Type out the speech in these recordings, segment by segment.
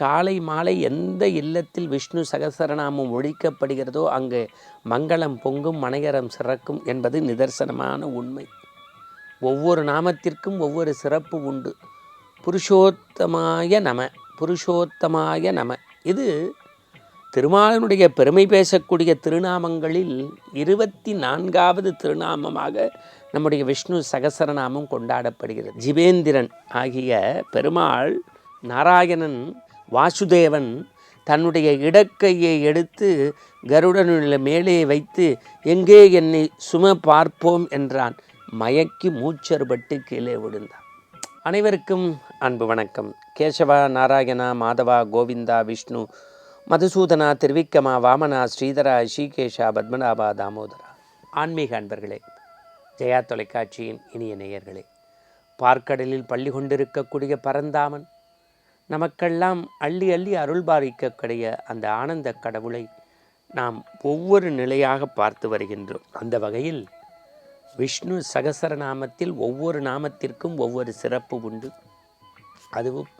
காலை மாலை எந்த இல்லத்தில் விஷ்ணு சகசரநாமம் ஒழிக்கப்படுகிறதோ அங்கு மங்களம் பொங்கும் மனையரம் சிறக்கும் என்பது நிதர்சனமான உண்மை. ஒவ்வொரு நாமத்திற்கும் ஒவ்வொரு சிறப்பு உண்டு. புருஷோத்தமாய நம புருஷோத்தமாய நம. இது திருமாலனுடைய பெருமை பேசக்கூடிய திருநாமங்களில் இருபத்தி நான்காவது திருநாமமாக நம்முடைய விஷ்ணு சகசரநாமம் கொண்டாடப்படுகிறது. ஜிவேந்திரன் ஆகிய பெருமாள் நாராயணன் வாசுதேவன் தன்னுடைய இடக்கையை எடுத்து கருடனுள்ள மேலே வைத்து எங்கே என்னை சும பார்ப்போம் என்றான். மயக்கி மூச்சறுபட்டு கீழே விழுந்தான். அனைவருக்கும் அன்பு வணக்கம். கேசவா நாராயணா மாதவா கோவிந்தா விஷ்ணு மதுசூதனா திருவிக்கமா வாமனா ஸ்ரீதரா ஸ்ரீகேஷா பத்மநாபா தாமோதரா. ஆன்மீக அன்பர்களே ஜெயா தொலைக்காட்சியின் இனிய நேயர்களே பார்க்கடலில் பள்ளி கொண்டிருக்கக்கூடிய பரந்தாமன் நமக்கெல்லாம் அள்ளி அள்ளி அருள்பாலிக்கக்கூடிய அந்த ஆனந்த கடவுளை நாம் ஒவ்வொரு நிலையாக பார்த்து வருகின்றோம். அந்த வகையில் விஷ்ணு சகசர நாமத்தில் ஒவ்வொரு நாமத்திற்கும் ஒவ்வொரு சிறப்பு உண்டு. அதுவும்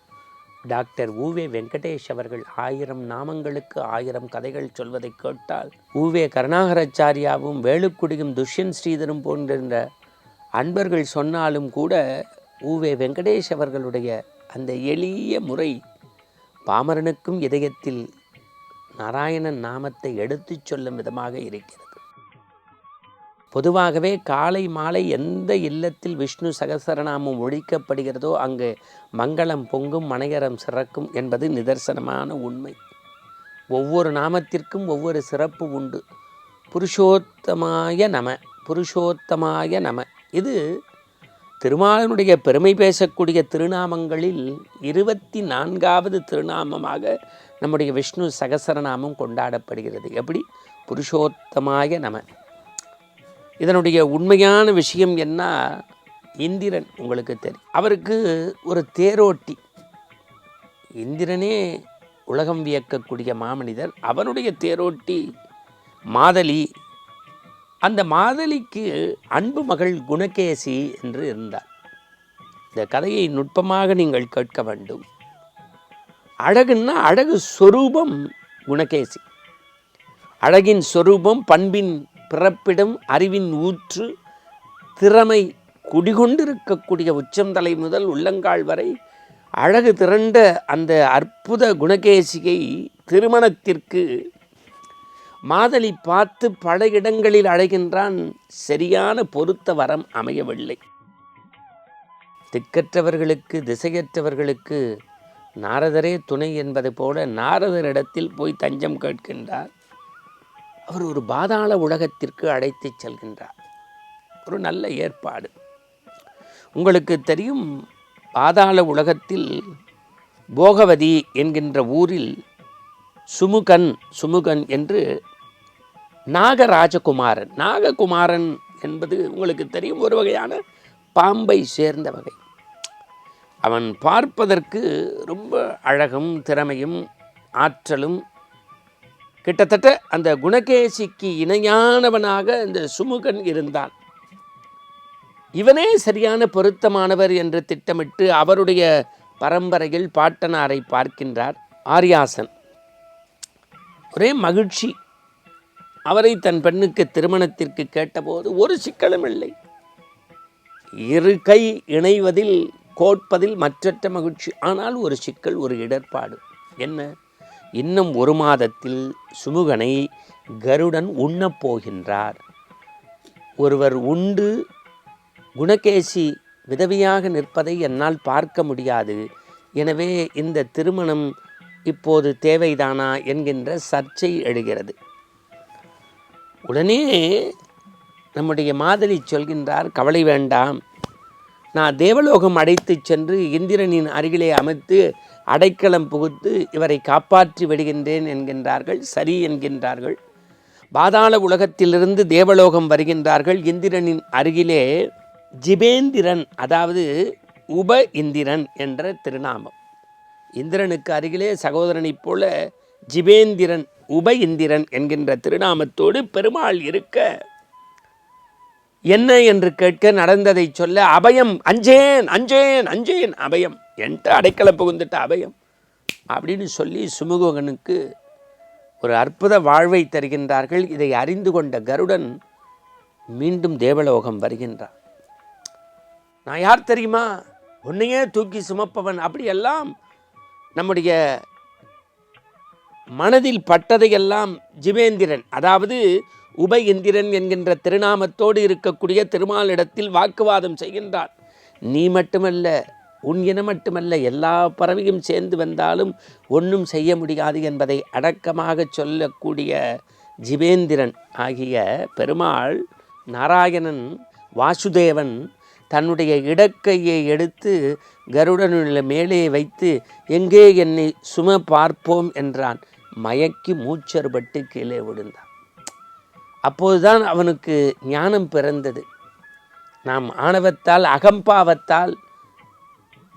டாக்டர் ஊவே வெங்கடேஷ் அவர்கள் ஆயிரம் நாமங்களுக்கு ஆயிரம் கதைகள் சொல்வதை கேட்டால் ஊவே கருணாகராச்சாரியாவும் வேலுக்குடியும் துஷ்யன் ஸ்ரீதரும் போன்ற அன்பர்கள் சொன்னாலும் கூட ஊவே வெங்கடேஷ் அவர்களுடைய அந்த எளிய முறை பாமரனுக்கும் இதயத்தில் நாராயணன் நாமத்தை எடுத்துச் சொல்லும் விதமாக இருக்கிறது. பொதுவாகவே காலை மாலை எந்த இல்லத்தில் விஷ்ணு சகசரநாமம் ஒழிக்கப்படுகிறதோ அங்கு மங்களம் பொங்கும் மனையரம் சிறக்கும் என்பது நிதர்சனமான உண்மை. ஒவ்வொரு நாமத்திற்கும் ஒவ்வொரு சிறப்பு உண்டு. புருஷோத்தமாய நம புருஷோத்தமாய நம. இது திருமாலனுடைய பெருமை பேசக்கூடிய திருநாமங்களில் இருபத்தி நான்காவது திருநாமமாக நம்முடைய விஷ்ணு சகசரநாமம் கொண்டாடப்படுகிறது. எப்படி? புருஷோத்தமாய நம. இதனுடைய உண்மையான விஷயம் என்ன? இந்திரன் உங்களுக்கு தெரியும். அவருக்கு ஒரு தேரோட்டி. இந்திரனே உலகம் வியக்கக்கூடிய மாமனிதர். அவனுடைய தேரோட்டி மாதலி. அந்த மாதலிக்கு அன்பு மகள் குணகேசி என்று இருந்தார். இந்த கதையை நுட்பமாக நீங்கள் கேட்க வேண்டும். அழகுன்னா அழகு சொரூபம் குணகேசி. அழகின் சொரூபம் பண்பின் பிறப்பிடம் அறிவின் ஊற்று திறமை குடிகொண்டிருக்கக்கூடிய உச்சந்தலை முதல் உள்ளங்கால் வரை அழகு திரண்ட அந்த அற்புத குணகேசியை திருமணத்திற்கு மாதலி பார்த்து பல இடங்களில் அழைகின்றான் சரியான பொருத்த வரம் அமையவில்லை. திக்கற்றவர்களுக்கு திசையற்றவர்களுக்கு நாரதரே துணை என்பது போல நாரதரிடத்தில் போய் தஞ்சம் கேட்கின்றார். அவர் ஒரு பாதாள உலகத்திற்கு அழைத்துச் செல்கின்றார். ஒரு நல்ல ஏற்பாடு. உங்களுக்கு தெரியும் பாதாள உலகத்தில் போகவதி என்கின்ற ஊரில் சுமுகன் சுமுகன் என்று நாகராஜகுமாரன். நாககுமாரன் என்பது உங்களுக்கு தெரியும் ஒரு வகையான பாம்பை சேர்ந்த வகை. அவன் பார்ப்பதற்கு ரொம்ப அழகும் திறமையும் ஆற்றலும் கிட்டத்தட்ட அந்த குணகேசிக்கு இணையானவனாக இந்த சுமுகன் இருந்தான். இவனே சரியான பொருத்தமானவர் என்று திட்டமிட்டு அவருடைய பரம்பரையில் பாட்டனாரை பார்க்கின்றார் ஆரியாசன். ஒரே மகிழ்ச்சி. அவரை தன் பெண்ணுக்கு திருமணத்திற்கு கேட்டபோது ஒரு சிக்கலும் இல்லை. இரு கை இணைவதில் கோட்பதில் மற்றற்ற மகிழ்ச்சி. ஆனால் ஒரு சிக்கல் ஒரு இடர்பாடு. என்ன? இன்னும் ஒரு மாதத்தில் சுமுகனை கருடன் உண்ணப் போகின்றார். ஒருவர் உண்டு குணகேசி விதவியாக நிற்பதை என்னால் பார்க்க முடியாது. எனவே இந்த திருமணம் இப்போது தேவைதானா என்கின்ற சர்ச்சை எழுகிறது. உடனே நம்முடைய மாதிரி சொல்கின்றார் கவலை வேண்டாம். நான் தேவலோகம் அடைத்து சென்று இந்திரனின் அருகிலே அமைத்து அடைக்கலம் புகுத்து இவரை காப்பாற்றி விடுகின்றேன் என்கின்றார்கள். சரி என்கின்றார்கள். பாதாள உலகத்திலிருந்து தேவலோகம் வருகின்றார்கள். இந்திரனின் அருகிலே ஜிபேந்திரன் அதாவது உப இந்திரன் என்ற திருநாமம். இந்திரனுக்கு அருகிலே சகோதரனைப் போல ஜிபேந்திரன் உப இந்திரன் என்கின்ற திருநாமத்தோடு பெருமாள் இருக்க என்ன என்று கேட்க நடந்ததை சொல்ல அபயம் அஞ்சேன் அஞ்சேன் அஞ்சேன் அபயம். என்கிட்ட அடைக்கலை புகுந்துட்ட அபயம். அப்படின்னு சொல்லி சுமுகனுக்கு ஒரு அற்புத வாழ்வை தருகின்றார்கள். இதை அறிந்து கொண்ட கருடன் மீண்டும் தேவலோகம் வருகின்றான். நான் யார் தெரியுமா? உன்னையே தூக்கி சுமப்பவன். அப்படியெல்லாம் நம்முடைய மனதில் பட்டதையெல்லாம் ஜிவேந்திரன் அதாவது உப இந்திரன் என்கின்ற திருநாமத்தோடு இருக்கக்கூடிய திருமாலிடத்தில் வாக்குவாதம் செய்கின்றான். நீ மட்டுமல்ல உன் இனம் மட்டுமல்ல எல்லா பறவையும் சேர்ந்து வந்தாலும் ஒன்றும் செய்ய முடியாது என்பதை அடக்கமாக சொல்லக்கூடிய ஜிவேந்திரன் ஆகிய பெருமாள் நாராயணன் வாசுதேவன் தன்னுடைய இடக்கையை எடுத்து கருடனுள்ள மேலே வைத்து எங்கே என்னை சும பார்ப்போம்? என்றான். மயக்கி மூச்சறுபட்டு கீழே விழுந்தான். அப்போதுதான் அவனுக்கு ஞானம் பிறந்தது. நாம் ஆணவத்தால் அகம்பாவத்தால்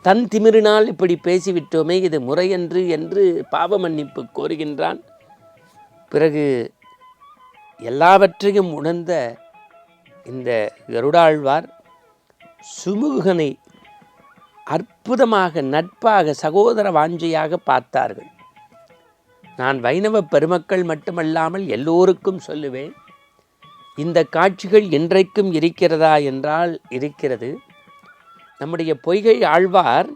தன் திமிரினால் இப்படி பேசிவிட்டோமே இது முறையன்று என்று பாவ மன்னிப்பு கோருகின்றான். பிறகு எல்லாவற்றையும் உணர்ந்த இந்த கருடாழ்வார் சுமுகனை அற்புதமாக நட்பாக சகோதர வாஞ்சையாக பார்த்தார்கள். நான் வைணவ பெருமக்கள் மட்டுமல்லாமல் எல்லோருக்கும் சொல்லுவேன் இந்த காட்சிகள் இன்றைக்கும் இருக்கிறதா என்றால் இருக்கிறது. நம்முடைய பொய்கை ஆழ்வார்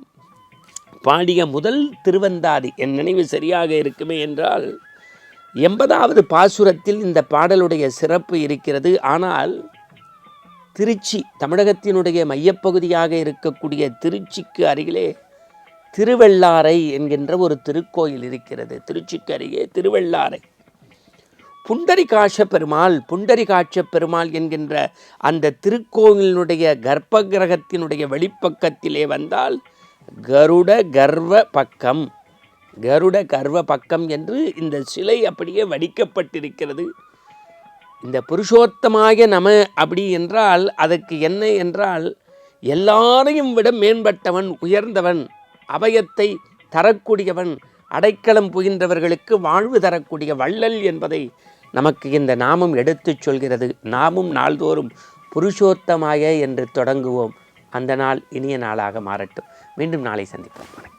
பாடிய முதல் திருவந்தாதி என் நினைவு சரியாக இருக்குமே என்றால் எண்பதாவது பாசுரத்தில் இந்த பாடலுடைய சிறப்பு இருக்கிறது. ஆனால் திருச்சி தமிழகத்தினுடைய மையப்பகுதியாக இருக்கக்கூடிய திருச்சிக்கு அருகிலே திருவெள்ளாரை என்கின்ற ஒரு திருக்கோயில் இருக்கிறது. திருச்சிக்கு அருகே திருவெள்ளாரை புண்டரிகாட்ச பெருமாள் புண்டரிகாட்ச பெருமாள் என்கின்ற அந்த திருக்கோயிலினுடைய கர்ப்ப கிரகத்தினுடைய வெளிப்பக்கத்திலே வந்தால் கருட கர்வ பக்கம். கருட கர்வ பக்கம் என்று இந்த சிலை அப்படியே வடிக்கப்பட்டிருக்கிறது. இந்த புருஷோத்தமாக நம அப்படி என்றால் அதற்கு என்ன என்றால் எல்லாரையும் விட மேம்பட்டவன் உயர்ந்தவன் அபயத்தை தரக்கூடியவன் அடைக்கலம் புகின்றவர்களுக்கு வாழ்வு தரக்கூடிய வள்ளல் என்பதை நமக்கு இந்த நாமம் எடுத்துச் சொல்கிறது. நாமும் நாள்தோறும் புருஷோத்தமாய என்று தொடங்குவோம். அந்த நாள் இனிய நாளாக மாறட்டும். மீண்டும் நாளை சந்திப்போம். வணக்கம்.